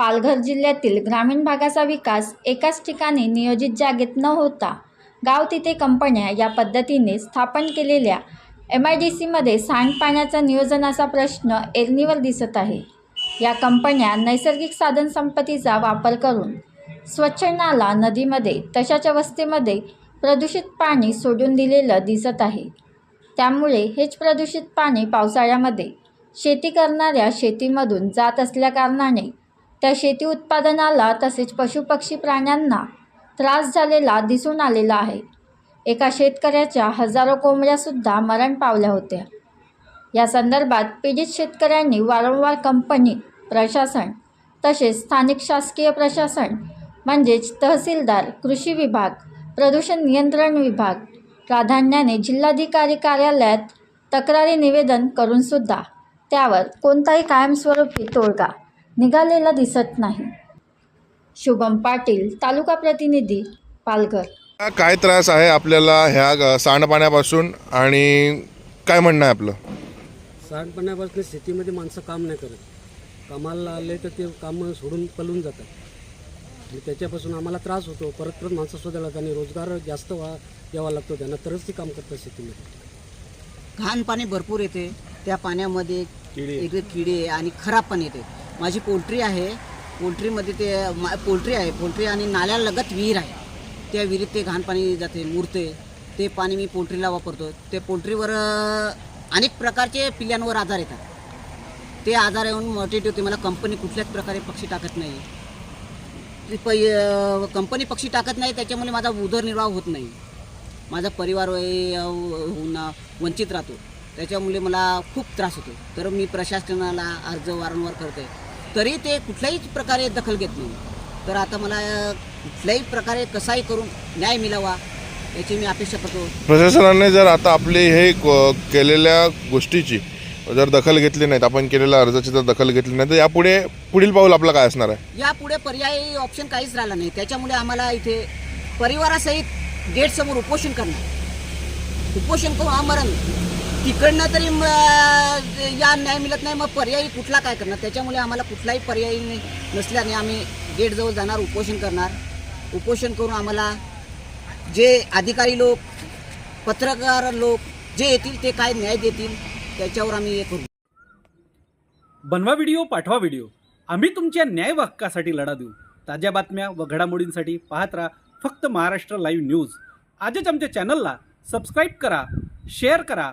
पालघर जिल्ह्यातील ग्रामीण भागाचा विकास एकाच ठिकाणी नियोजित जागेत न होता गाव तिथे कंपन्या या पद्धतीने स्थापन केलेल्या एम आय डी सीमध्ये सांडपाण्याचा नियोजनाचा प्रश्न ऐरणीवर दिसत आहे. या कंपन्या नैसर्गिक साधनसंपत्तीचा वापर करून स्वच्छ नाला नदीमध्ये तशाच्या अवस्थेमध्ये प्रदूषित पाणी सोडून दिलेलं दिसत आहे. त्यामुळे हेच प्रदूषित पाणी पावसाळ्यामध्ये शेती करणाऱ्या शेतीमधून जात असल्याकारणाने त्या शेती उत्पादनाला तसेच पशुपक्षी प्राण्यांना त्रास झालेला दिसून आलेला आहे. एका शेतकऱ्याच्या हजारो कोंबड्यासुद्धा मरण पावल्या होत्या. या संदर्भात पीडित शेतकऱ्यांनी वारंवार कंपनी प्रशासन तसेच स्थानिक शासकीय प्रशासन म्हणजेच तहसीलदार कृषी विभाग प्रदूषण नियंत्रण विभाग प्राधान्याने जिल्हाधिकारी कार्यालयात तक्रारी निवेदन करूनसुद्धा त्यावर कोणताही कायमस्वरूपी तोडगा निघालेला दिसत नाही. शुभम पाटील तालुका प्रतिनिधी पालघर. काय त्रास आहे आपल्याला ह्या ग- सांडपाण्यापासून आणि काय म्हणणं आहे आपलं? सांडपाण्यापासून शेतीमध्ये माणसं काम नाही करत. कामाला आले तर ते कामं सोडून पळून जातात. आणि त्याच्यापासून आम्हाला त्रास होतो. परत परत माणसं शोधायला लागतात आणि रोजगार जास्त व्हा द्यावा लागतो. त्यांना तरच ते काम करतात शेतीमध्ये. घाण पाणी भरपूर येते. त्या पाण्यामध्ये इकडे किडे आणि खराब पाणी येते. माझी पोल्ट्री आहे. पोल्ट्रीमध्ये ते मा- पोल्ट्री आहे. पोल्ट्री आणि नाल्यालगत विहीर आहे. त्या विहिरीत ते घाण पाणी जाते मुरते. ते पाणी मी पोल्ट्रीला वापरतो. ते पोल्ट्रीवर अनेक प्रकारचे पिल्ल्यांवर आजार येतात. ते आजार येऊन मोटिट होते. मला कंपनी कुठल्याच प्रकारे पक्षी टाकत नाही. ती पै कंपनी पक्षी टाकत नाही त्याच्यामुळे माझा उदरनिर्वाह होत नाही. माझा परिवार होऊन वंचित राहतो. त्याच्यामुळे मला खूप त्रास होतो. तर मी प्रशासनाला अर्ज वारंवार करते तरी ते कुठल्याही प्रकारे दखल घेत नाही. तर आता मला कुठल्याही प्रकारे कसाही करून न्याय मिळावा याची मी अपेक्षा करतो. प्रशासनाने जर आता आपले हे केलेल्या गोष्टीची जर दखल घेतली नाहीत आपण केलेल्या अर्जाची जर दखल घेतली नाही तर यापुढे पुढील पाऊल आपलं काय असणार आहे? यापुढे पर्यायी ऑप्शन काहीच राहिला नाही. त्याच्यामुळे आम्हाला इथे परिवारासहित गेटसमोर उपोषण करणार. उपोषण करून आमरण. तिकडनं तरी या न्याय मिळत नाही मग पर्यायी कुठला काय करणार? त्याच्यामुळे आम्हाला कुठलाही पर्यायी नसल्याने आम्ही गेटजवळ जाणार उपोषण करणार. उपोषण करून आम्हाला जे अधिकारी लोक पत्रकार लोक जे येतील ते काय न्याय देतील त्याच्यावर आम्ही हे करू. बनवा व्हिडिओ पाठवा व्हिडिओ. आम्ही तुमच्या न्याय हक्कासाठी लढा देऊ. ताज्या बातम्या व घडामोडींसाठी पाहत राहा फक्त महाराष्ट्र लाईव्ह न्यूज. आजच आमच्या चॅनलला सबस्क्राईब करा शेअर करा